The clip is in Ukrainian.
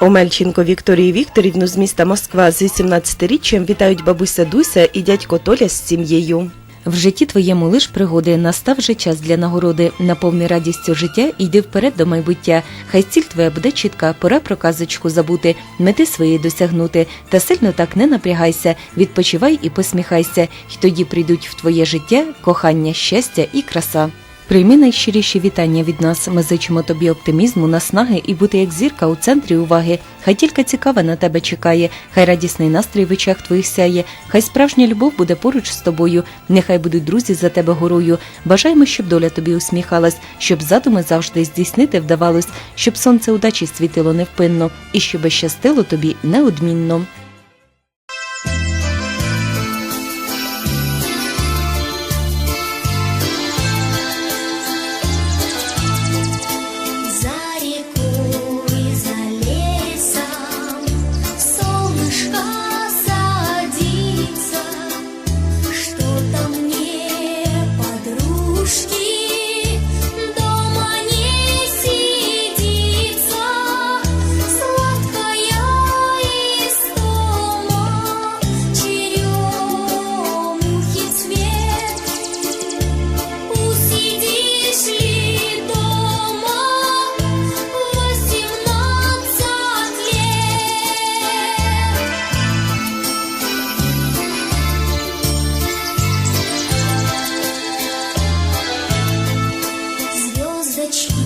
Омельченко Вікторію Вікторівну з міста Москва з 18-річчям вітають бабуся Дуся і дядько Толя з сім'єю. В житті твоєму лиш пригоди настав же час для нагороди. Наповни радістю життя і йди вперед до майбуття. Хай ціль твоя буде чітка, пора про казочку забути, мети свої досягнути. Та сильно так не напрягайся, відпочивай і посміхайся, й тоді прийдуть в твоє життя кохання, щастя і краса. Прийми найщиріші вітання від нас. Ми зичимо тобі оптимізму, наснаги і бути як зірка у центрі уваги. Хай тільки цікаве на тебе чекає, хай радісний настрій в очах твоїх сяє, хай справжня любов буде поруч з тобою. Нехай будуть друзі за тебе горою. Бажаємо, щоб доля тобі усміхалась, щоб задуми завжди здійснити вдавалось, щоб сонце удачі світило невпинно, і щоб щастило тобі неодмінно. such